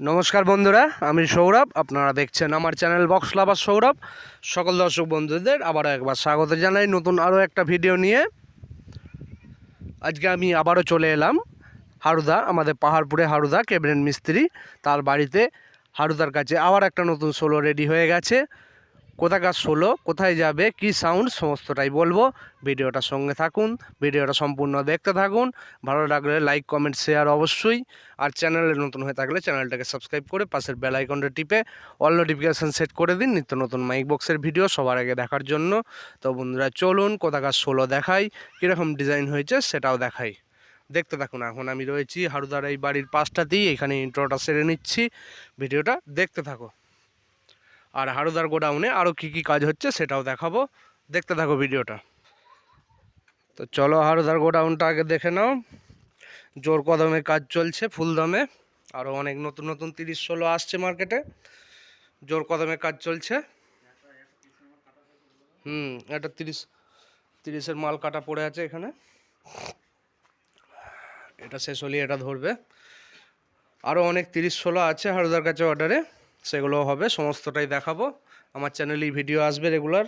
নমস্কার বন্ধুরা, আমি সৌরভ, আপনারা দেখছেন আমার চ্যানেল বক্স লাভার সৌরভ। সকল দর্শক বন্ধুদের আবারও একবার স্বাগত জানাই নতুন আরও একটা ভিডিও নিয়ে। আজকে আমি আবারও চলে এলাম হারুদা, আমাদের পাহাড়পুরে হারুদা, ক্যাবিনেট মিস্ত্রি। তার বাড়িতে হারুদার কাছে আবার একটা নতুন সোলো রেডি হয়ে গেছে। কোথাকার সোলো কোথায় যাবে, কি সাউন্ড সমস্তটাই বলব। ভিডিওটার সঙ্গে থাকুন, ভিডিওটা সম্পূর্ণ দেখতে থাকুন। ভালো লাগলে লাইক কমেন্ট শেয়ার অবশ্যই। আর চ্যানেলে নতুন হয়ে থাকলে চ্যানেলটাকে সাবস্ক্রাইব করে পাশের বেল আইকনটা টিপে অল নোটিফিকেশান সেট করে দিন। নিত্য নতুন মাইক বক্সের ভিডিও সবার আগে দেখার জন্য। তো বন্ধুরা, চলুন কোথাকার সোলো দেখাই, কীরকম ডিজাইন হয়েছে সেটাও দেখাই। দেখতে থাকুন, এখন আমি রয়েছি হারুদার এই বাড়ির পাশটাতেই। এখানে ইন্ট্রোটা সেরে নিচ্ছি। ভিডিওটা দেখতে থাকো। আর হারুদার গোডাউনে আরও কী কী কাজ হচ্ছে সেটাও দেখাবো। দেখতে থাকো ভিডিওটা। তো চলো হারুদার গোডাউনটা আগে দেখে নাও। জোর কদমে কাজ চলছে, ফুল দামে। আরও অনেক নতুন নতুন তিরিশ, ষোলো আসছে মার্কেটে। জোর কদমে কাজ চলছে। হুম, এটা তিরিশ, তিরিশের মাল কাটা পড়ে আছে এখানে। এটা শেষ হলে এটা ধরবে। আরও অনেক তিরিশ, ষোলো আছে হারুদার কাছে অর্ডারে সেগুলো হবে, সমস্তটাই দেখাবো। আমার চ্যানেলেই ভিডিও আসবে রেগুলার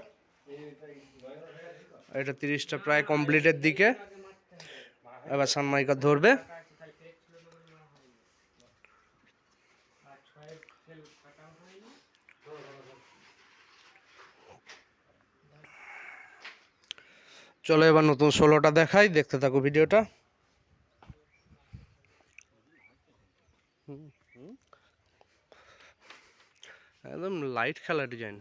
এটা তিরিশটা প্রায় কমপ্লিটের দিকে। এবার সানমাইকার ধরবে। চলো এবার নতুন ষোলোটা দেখাই, দেখতে থাকো ভিডিওটা একদম লাইট খেলা ডিজাইন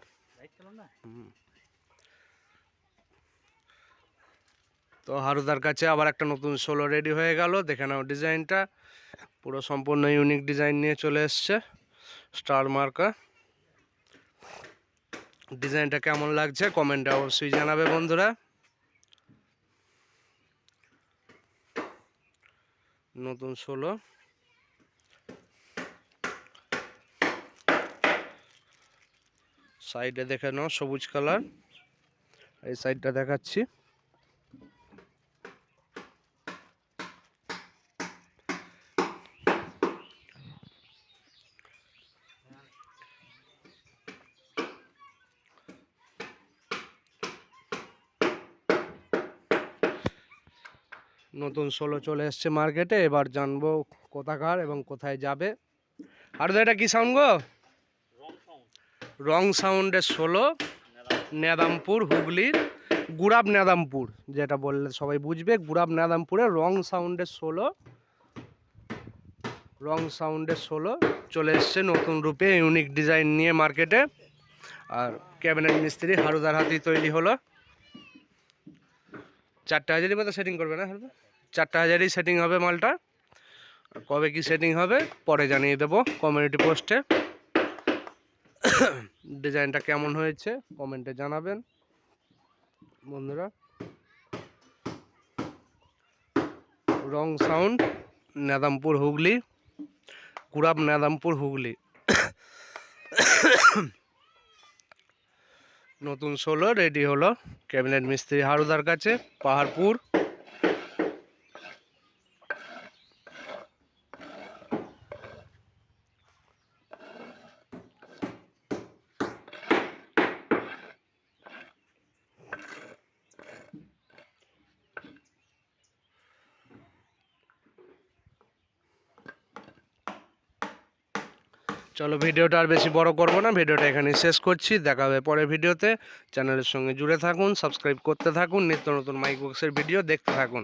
তো হারুদার কাছে আবার একটা নতুন সোলো রেডি হয়ে গেল। দেখে নাও ডিজাইনটা পুরো সম্পূর্ণ ইউনিক ডিজাইন নিয়ে চলে এসছে। স্টার মার্কা ডিজাইনটা কেমন লাগছে কমেন্টে অবশ্যই জানাবে বন্ধুরা। নতুন ষোলো সাইডে দেখে নাও, সবুজ কালার। এই সাইডটা দেখাচ্ছি। নতুন সোলো চলে এসছে মার্কেটে, এবার জানব কোথাকার এবং কোথায় যাবে। আর এটা কি সাউন্ড গো? রং সাউন্ডের ষোলো, নেদামপুর, হুগলির, গুড়াব নেদামপুর, যেটা বললে সবাই বুঝবে, গুড়াব নেদামপুরে রং সাউন্ডের ষোলো, রং সাউন্ডের ষোলো, চলে এসছে নতুন রূপে ইউনিক ডিজাইন নিয়ে মার্কেটে। আর ক্যাবিনেট মিস্ত্রি হারুদার হাতি তৈরি হলো। চারটে হাজারই মতো সেটিং করবে না চারটে হাজারই সেটিং হবে মালটা। কবে কি সেটিং হবে, পরে জানিয়ে দেবো কমিউনিটি পোস্টে ডিজাইনটা কেমন হয়েছে, কমেন্টে জানাবেন। বন্ধুরা, রং সাউন্ড, নেদামপুর হুগলি, কুড়াব নেদামপুর হুগলি। নতুন ষোলো, রেডি হলো ক্যাবিনেট মিস্ত্রি হারুদার কাছে, পাহাড়পুর। চলো ভিডিওটা আর বেশি বড় করব না, ভিডিওটা এখানে শেষ করছি, দেখা হবে পরের ভিডিওতে। চ্যানেলের সঙ্গে জুড়ে থাকুন, সাবস্ক্রাইব করতে থাকুন, নিত্য নতুন মাইক ভিডিও দেখতে থাকুন।